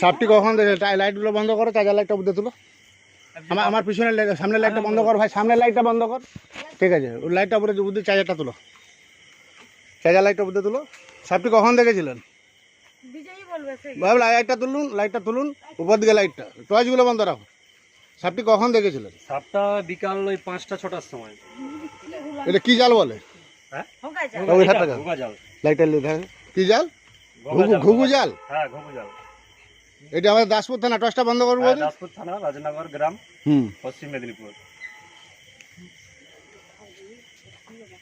সাপটি কখন লাইটগুলো বন্ধ করো চার্জার লাইটটা বুঝতে তুলো। আমার আমার পিছনের লাইট সামনের লাইটটা বন্ধ কর ভাই সামনের লাইটটা বন্ধ কর। ঠিক আছে ওই লাইটটা উপরে বুদ্ধি চার্জারটা তুলো। চার্জার লাইটটা বুদ্ধে তুলো। সাপটি কখন দেখেছিলেন? লাইটটা তুলুন লাইটটা তুলুন উপর দিকে লাইটটা। টর্চগুলো বন্ধ রাখো। সাপটি কখন দেখেছিলেন? সাপটা বিকাল ওই পাঁচটা ছটার সময়। এটা কি জাল বলে? হ্যাঁ। ঘোগা জাল। কি জাল? ঘুঘু জাল? হ্যাঁ ঘুঘু জাল। এটা আমাদের দাসপুর থানা টর্চটা বন্ধ করব হ্যাঁ, দাসপুর থানা রাজনগর গ্রাম হুম। পশ্চিম মেদিনীপুর।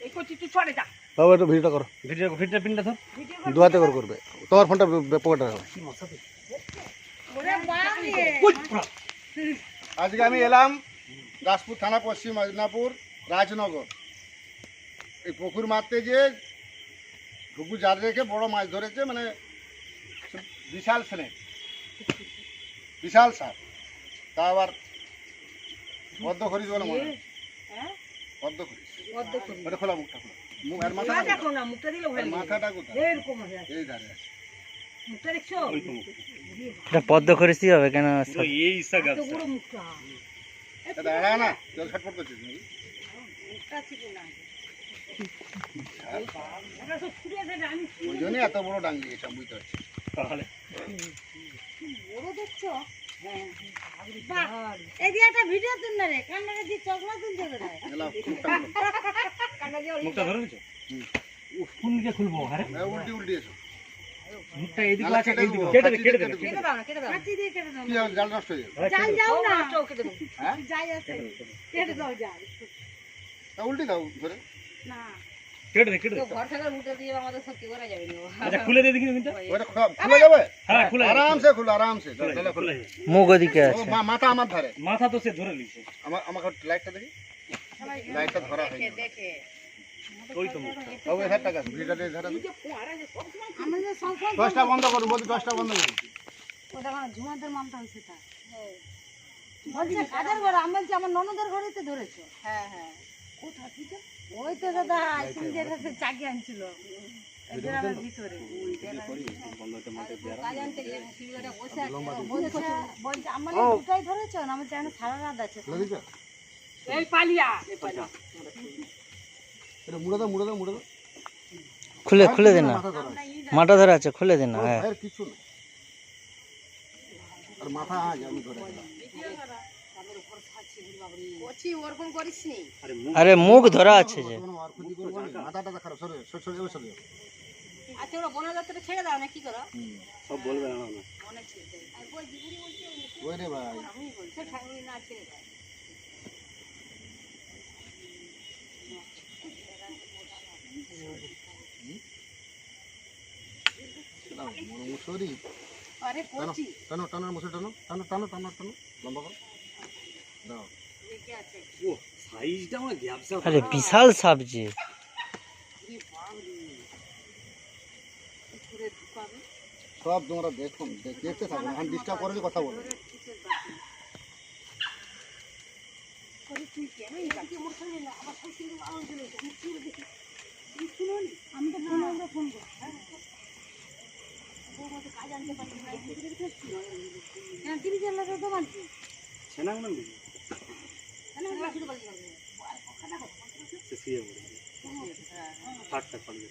এই কচি তুই ছড়ে যা। বাবু একটু ভিডিওটা করো। ভিডিও ভিডিও পিনটা ধর। ভিডিও করে করবে। তোমার ফোনটা পকেটে রাখো। আজকে আমি এলাম দাসপুর থানা পশ্চিম মেদিনীপুর রাজনগর। এই পুকুর মারতে যে ঘুঘু জাল রেখে বড় মাছ ধরেছে মানে বিশাল স্নেক বিশাল সাপ তা আবার পদ্ম খরিস বলে মনে হয়। ওটা খোলা মুখটা খোলা। মুখ আর মাথা দেখো না মুখটা দিলে ভয় মাথাটা কোথায়? এরকম আছে। এই ধারে আছে। মুখটা দেখছ? ওই তো মুখ। এটা পদ্ম খরিসি হবে কেন? এই ইসা গাছ এত মুখটা। এটা দাঁড়া না জল ছটফট করছিস মুখটা ছিল না। ওই জন্যই এত বড় ডাঙ্গি এটা বুঝতে পারছি। তাহলে। বড় দেখছ ভিডিও তুল না রে কান্নাকে দিয়ে চশমা তুলছে কোথায় মুখটা ধরে নিছো কোন দিকে খুলবো? আরে। উল্টি উল্টি এসো। মুখটা এদিকে আছে কেটে কেটে কেটে দে কেটে দাও কেটে দাও কাটি দিয়ে কেটে দাও জাল নষ্ট হয়ে যাবে? হ্যাঁ, দে। যাও না কেটে দাও হ্যাঁ? যাই আছে। কেটে দাও যাই উল্টি দাও ধরে। কেটে দে কেটে দে। ঘর থেকে উঠে দিয়ে আমাদের সত্যি করা যাবে না আচ্ছা খুলে দে দেখি কিন্তু ওটা খুলে যাবে? হ্যাঁ খুলে আরামসে খুলো আরামসে। জলে খুলে। মুখ ওদিকে আছে। মাথা আমার ধারে। মাথা তো সে ধরে নিছে আমার আমাকে লাইটটা দেখি? লাইটটা ধরা হয়নি দেখে ওই তো মুখ টাকা ধারে আমাদের বন্ধ ওটা ঝুমাদের বলছে কাদের ঘরে? আমি বলছি আমার ননদের ঘরেই তো ধরেছো। হ্যাঁ হ্যাঁ। কোথা থেকে ওই তো দাদা তুমি চাকি আনছিল। গ্রামের ভিতরে। আমার দুটাই ধরেছো? আমার সারা রাত আছে। খুলে এই পালিয়া। এটা মুড়ে দাও মুড়ে দাও মুড়ে দাও। খুলে খুলে দে না। মাথা ধরে। আছে খুলে দে না হ্যাঁ। কিছু না আর মাথা আজ আমি ধরে দিলাম। ওছি ওরকম করিস নি আরে মুখ মুখ ধরা আছে যে। আচ্ছা ওরা বনা যাত্রা ছেড়ে দাও না কি করো? সব বলবে না না অনেক ছেড়ে দেয় আর বলছি বুড়ি বলছে ওই রে ভাই। আমি বলছি ঠাকুরি না ছেড়ে দেয় মুসরি আরে টানো টানো টানো মুসরি টানো টানো টানো টানো টানো লম্বা করো। আরে বিশাল সাপ যে পুরে ঢুকাবে। সব তোমরা দেখুন দেখতে থাকো আমি ডিস্টার্ব করে কথা বলো দেখি। আমি তো ফোন আমরা ফোন করো। হ্যাঁ? কাজ আনতে পারছি না। হ্যাঁ তিন তো মানছি ছেনা না দিদি কেন আমরা শুরু করছি সে শুয়ে পড়ে থাকটা পারবে।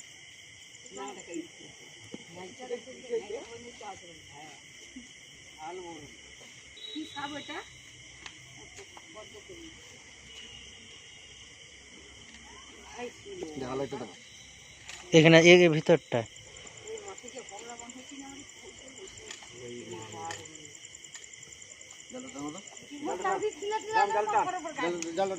কি খাব এটা এখানে এই ভিতরটা। কিনা করে করে জাল-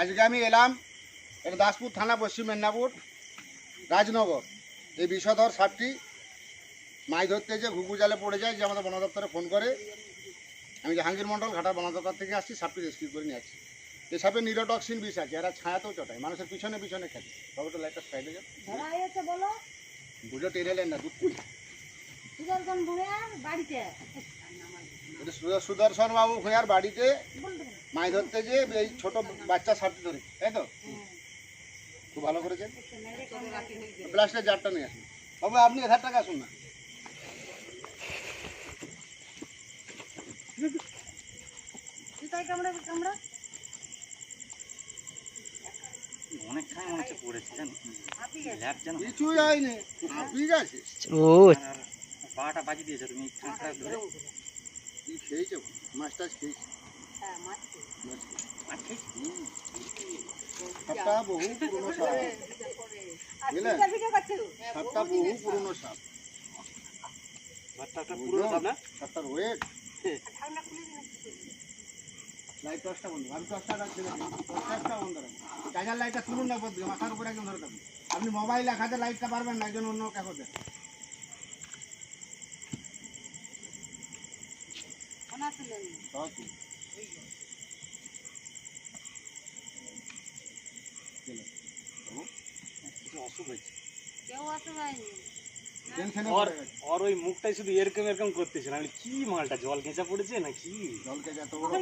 আজকে আমি এলাম এটা দাসপুর থানা পশ্চিম মেদিনীপুর রাজনগর। এই বিষধর সাপটি মাছ ধরতে যে ঘুঘু জালে পড়ে যায় যে আমাদের বন দপ্তরে ফোন করে। আমি জাহাঙ্গীর মন্ডল ঘাটা বন দপ্তর থেকে আসছি সাপটি রেস্কিউ করে নিয়ে আসছি। এই সাপে নিরোটক্সিন বিষ আছে এরা ছায়াতেও চটায় মানুষের পিছনে পিছনে খেতে সবটা লাইটটা সাইডে যান ধরা বুঝো টেনে এলেন না দুধ। বাড়িতে সুদর্শন বাবু ভূঁয়ার বাড়িতে। মাছ ধরতে যে এই ছোট বাচ্চা সাপটি ধরে তাই তো? খুব ভালো করেছেন। প্লাস্টের জারটা নিয়ে আসুন। বাবু আপনি এধার টাকা আসুন না। কিছুই আছে। ও। পাটা বাজি দিয়েছে তুমি ধরে। কি খেয়েছে মাছ টাছ খেয়েছে হ্যাঁ মাছ মাছ খেয়েছে। আর ঠিক সাপটা বহু পুরনো সাপ। বুঝলেন সাপটা বহু পুরনো সাপ। ভাতটা পুরো সব না? সাপটার ওয়েট লাইট টর্চটা বন্ধ। আমি টর্চটা বন্ধ চার্জার লাইটটা তুলুন না বদলে মাথার উপরে একজন ধরে থাকুন আপনি মোবাইল দেখাতে লাইটটা পারবেন না একজন অন্য কাকো দেন ওনা তুলে নিন সব ঠিক। কিছু অসুখ হয়েছে কেউ আসে হয়নি টেনশনে ওর ওই মুখটাই শুধু এরকম এরকম করতেছিল আমি কি মালটা? জল কেঁচা পড়েছে না কি বড়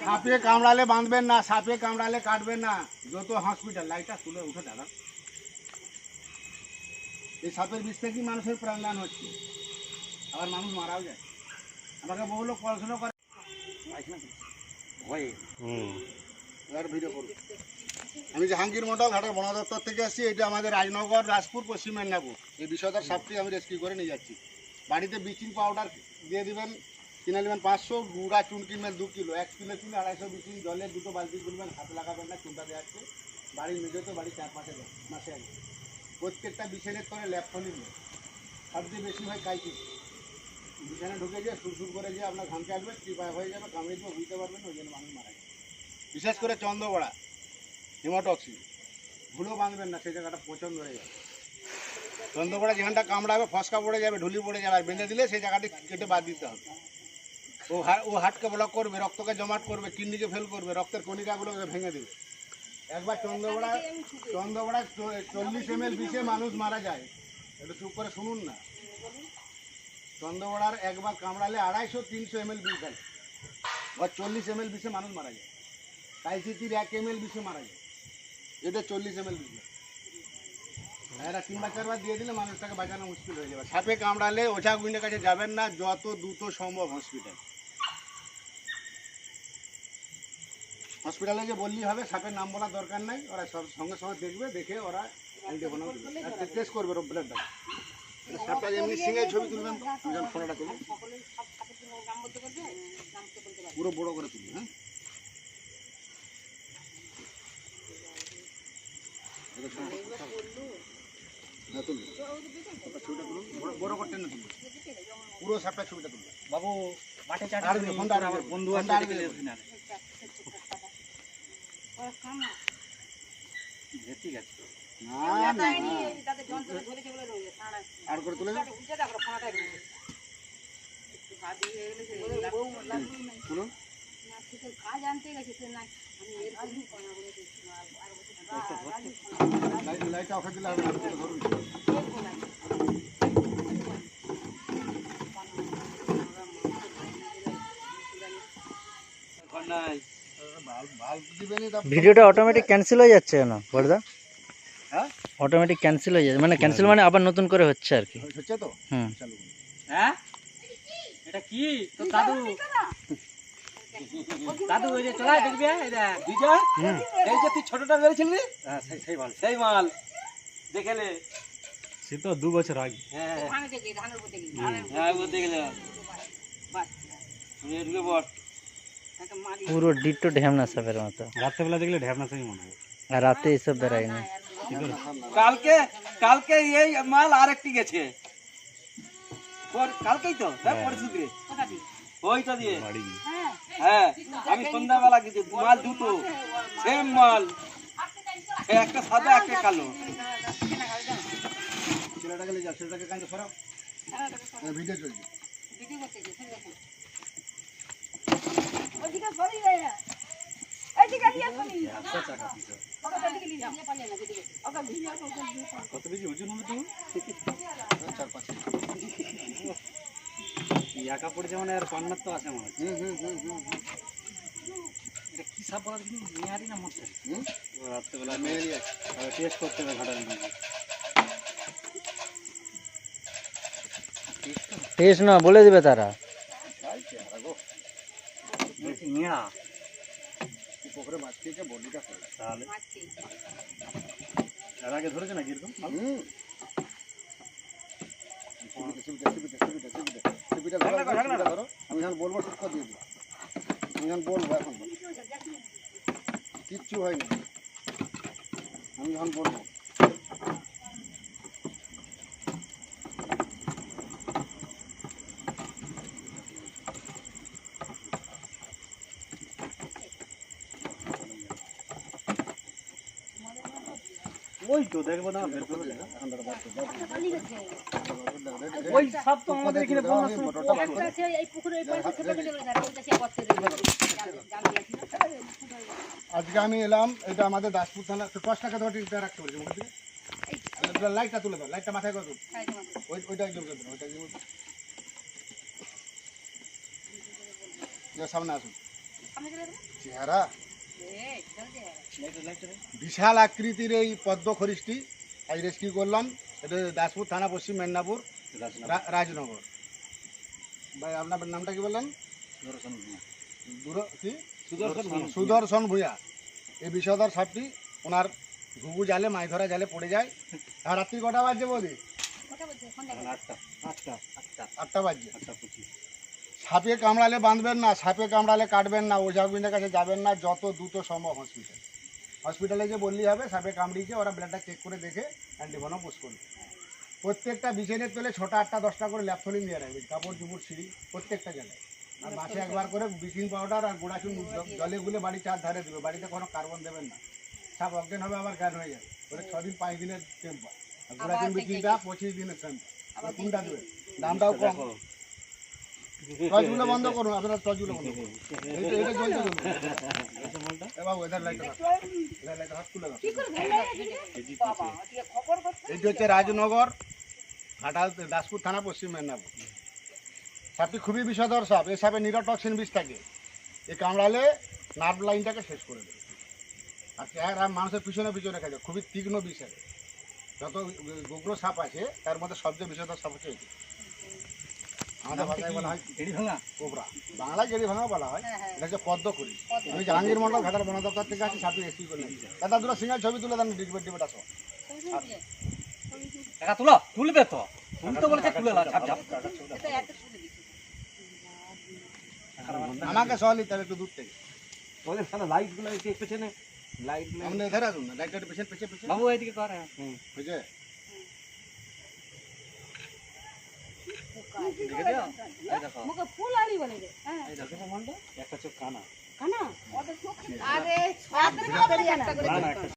সাপে কামড়ালে বাঁধবেন না সাপে কামড়ালে কাটবেন না। যত হসপিটাল লাইটটা তুলে উঠে দাঁড়ান এই সাপের বিষ থেকেই মানুষের প্রাণদান হচ্ছে? আবার মানুষ মারাও যায়। আমাকে বহু লোক পড়াশোনা করে। ভয়ে ভিডিও করুন আমি জাহাঙ্গীর মন্ডল ঘাটের বন দপ্তর থেকে আসছি এটা আমাদের রাজনগর রাজপুর পশ্চিম মেদিনীপুর। এই বিষয়টার সাপটি আমি রেস্কিউ করে নিয়ে যাচ্ছি। বাড়িতে ব্লিচিং পাউডার দিয়ে দিবেন কিনে নেবেন পাঁচশো গুঁড়া চুন কিনবেন দু কিলো এক কিলো কিনে আড়াইশো ব্লিচিং জলে দুটো বালতি তুলবেন হাতে লাগাবেন না চুনটা দেওয়া যাচ্ছে বাড়ির মেঝেতে বাড়ি চার দেয় মাসে আগে প্রত্যেকটা বিছানের করে ল্যাপ ফলি সবচেয়ে বেশি হয় কাইকি বিছানে ঢুকে যে সুরসুর করে যে আপনার ঘামতে আসবে টিপায় হয়ে যাবে, কামড়ে দেবে বুঝতে পারবেন ওই জন্য মানুষ মারা যায় বিশেষ করে চন্দ্রবড়া হিমোটক্সি ভুলো বাঁধবেন না, সেই জায়গাটা পছন্দ হয়ে যাবে। চন্দ্রবড়া যেখানটা কামড়াবে, ফসকা পড়ে যাবে, ঢুলি পড়ে যাবে, আর বেঁধে দিলে সেই জায়গাটি কেটে বাদ দিতে হবে। ও হা- ও হাটকে ব্লক করবে, রক্তকে জমাট করবে, কিডনিকে ফেল করবে, রক্তের কণিকাগুলোকে ভেঙে দেবে। একবার চন্দ্রবড়া চন্দ্রবড়া চল্লিশ এম এল বিষে মানুষ মারা যায়, একটু চুপ করে শুনুন না। চন্দ্রবড়ার একবার কামড়ালে আড়াইশো তিনশো এম এল বিষ হয় বা চল্লিশ এম এল বিষে মানুষ মারা যায়। টাইসিটির এক এম এল বিষে মারা যায়। এদের চল্লিশ এম এল বিষ। এরা তিনবার চারবার দিয়ে দিলে মানুষটাকে বাঁচানো মুশকিল হয়ে যাবে। সাপে কামড়ালে ওঝা গুইনের কাছে যাবেন না যত দ্রুত সম্ভব হসপিটাল হসপিটালে যে বললেই হবে সাপের নাম বলার দরকার নাই। ওরা সব সঙ্গে সঙ্গে দেখবে দেখে ওরা টেস্ট করবে রোগ সাপটা এমনি সিঙে ছবি তুলবেন তো? যখন ফোনটা তুলুন। পুরো বড় করে তুলবেন হ্যাঁ। না তুলবেন ছবিটা তুলুন বড়- বড় করে টেনে তুলবেন পুরো সাপটার ছবিটা তুলবেন বাবু মাঠে চাটা আমার বন্ধু আর ঠিক আছে। না না না আমি এর ভিডিওটা অটোমেটিক ক্যান্সেল হয়ে যাচ্ছে কেন বড়দা? হ্যাঁ? অটোমেটিক ক্যান্সেল হয়ে যাচ্ছে মানে ক্যান্সেল মানে আবার নতুন করে হচ্ছে আর কি। হচ্ছে তো? হুম। চালু করুন। হ্যাঁ? এটা কি? তো দাদু? দাদু ওই যে চলাই দেখবি এই দেখ বিজয় এই যে তুই ছোটটা বেরিয়েছিলি হ্যাঁ সেই সেই মাল। সেই মাল। দেখেলে সে তো দু বছর আগে। হ্যাঁ। ধানের থেকে ধানের উপর থেকে হ্যাঁ ও দেখলে তুমি ঢুকে পড় তাকে মারি পুরো ডিট্টো ঢ্যামনা সাপের মতো। রাত্রেবেলা দেখলে ঢ্যাপনা সেই মনে হয়। আর রাতে এইসব বেরায় না কালকে কালকে এই মাল আরেকটি গেছে। কালকেই তো হ্যাঁ পরশু দিয়ে? ওইটা দিয়ে। হ্যাঁ। হ্যাঁ আমি সন্ধ্যাবেলা গেছি মাল দুটো সেম মাল। একটা সাদা একটা কালো। ছেলেটাকে নিয়ে যাও ছেলেটাকে কাঁচে সরাও। ভিডিও চলছে ওইদিকে সরি যায় না। এইদিকে নিয়ে আসুনি কত বেশি ওজন হবে তুমি চার পাঁচ একা পড়েছে মানে আর কন্যার তো আছে মনে হচ্ছে হুম হুম হুম হুম হুম। এটা কি সাপ বলা কিন্তু মেয়ারি না মরছে হুম? রাত্রেবেলা মেয়েরই আছে। টেস্ট করতে হবে ঘাটাল টেস্ট না বলে দিবে তারা তাই পুকুরে মাছ খেয়েছে বডিটা ফেলে তাহলে? এর আগে ধরেছে না কীরকম হুম। আমি যখন বলব ঠিক দিয়ে দিই আমি যখন বলব এখন। কিচ্ছু হয়নি। আমি যখন বলব ওই তো দেখব না। ওই সাপ তো আমাদের এখানে একটা আছে এই পাশে ছোট আজকে আমি এলাম এটা আমাদের দাসপুর থানা দশ টাকা ধরে রাখতে পারছি থেকে লাইটটা তুলে দাও লাইটটা মাথায় কত ওই ওইটা একদম করে ওইটা একদম সামনে আসুন। চেহারা। বিশাল আকৃতির এই পদ্ম খরিশটি আজ রেস্কিউ করলাম। এটা দাসপুর থানা পশ্চিম মেদিনীপুর রা- রাজনগর। ভাই আপনার নামটা কি বললেন? দূর কি? সুদর্শন ভূয়া এই বিষধর সাপটি ওনার ঘুঘু জালে মাছ ধরা জালে পড়ে যায়। আর রাত্রি কটা বাজছে বৌদি আটটা আটটা আটটা। আটটা বাজছে। আটটা পঁচিশ। সাপে কামড়ালে বাঁধবেন না সাপে কামড়ালে কাটবেন না ওঝাগুনের কাছে যাবেন না যত দ্রুত সম্ভব হসপিটাল হসপিটালে যে বললেই হবে সাপে কামড়িয়েছে ওরা ব্লাডটা চেক করে দেখে অ্যান্টিভনও পুষ করবে। প্রত্যেকটা বিছানের তোলে ছটা আটটা দশটা করে ল্যাপথলিন দিয়ে রাখবে কাপড় চুপড় সিঁড়ি প্রত্যেকটা জায়গায়। আর মাসে একবার করে ব্লিচিং পাউডার আর গোড়া চুন জলে গুলে বাড়ি চার ধারে দেবে বাড়িতে কোনো কার্বন দেবেন না। সাপ অজ্ঞান হবে আবার জ্ঞান হয়ে যাবে। ওটা ছ দিন পাঁচ দিনের টেম্পার আর গোড়া চুন ব্লিচিংটা পঁচিশ দিনের টেম্পার কোনটা দেবে দামটাও কম। টর্চগুলো বন্ধ করুন আপনারা টর্চগুলো বন্ধ করুন। এইটা এইটা জ্বলছে চলুন এ বাবু এধার দাও। এইটি হচ্ছে রাজনগর ঘাটাল দাসপুর থানা পশ্চিম মেদিনীপুর। সাপটি খুবই বিষধর সাপ। এই সাপে নিরটক্সিন বিষ থাকে। এ কামড়ালে নার্ভ লাইনটাকে শেষ করে দেবে আর চেহারা মানুষের পিছনে পিছনে খায় খুবই তীক্ষ্ণ বিষ আছে যত গোগ্র সাপ আছে তার মধ্যে সবচেয়ে বিষধর সাপ হচ্ছে এটি। বলা হয় এড়ি ভাঙা। কোবরা। বাংলায় গেড়ি ভাঙা বলা হয় এটা হচ্ছে পদ্ম করি আমি জাহাঙ্গীর মন্ডল ঘাটাল বন দপ্তর থেকে করে দাদা দুটো ছবি তুলে দেন ডিগবেট ডিবেট আসো। টাকা তুলো তুলবে তো। তুলতে বলেছে তুলে আমাকে সহ নিতে হবে একটু দূর থেকে। ওদের সাথে লাইটগুলো একটু পেছনে লাইট আমাদের এধারে আসুন না লাইটটা পেছনে পেছনে পেছনে। বাবু এইদিকে কর হুম বুঝে দেখে দিও এই দেখো মুখে ফুল আড়ি বলে রে। হ্যাঁ। একটা চোখ কানা। কানা। না একটা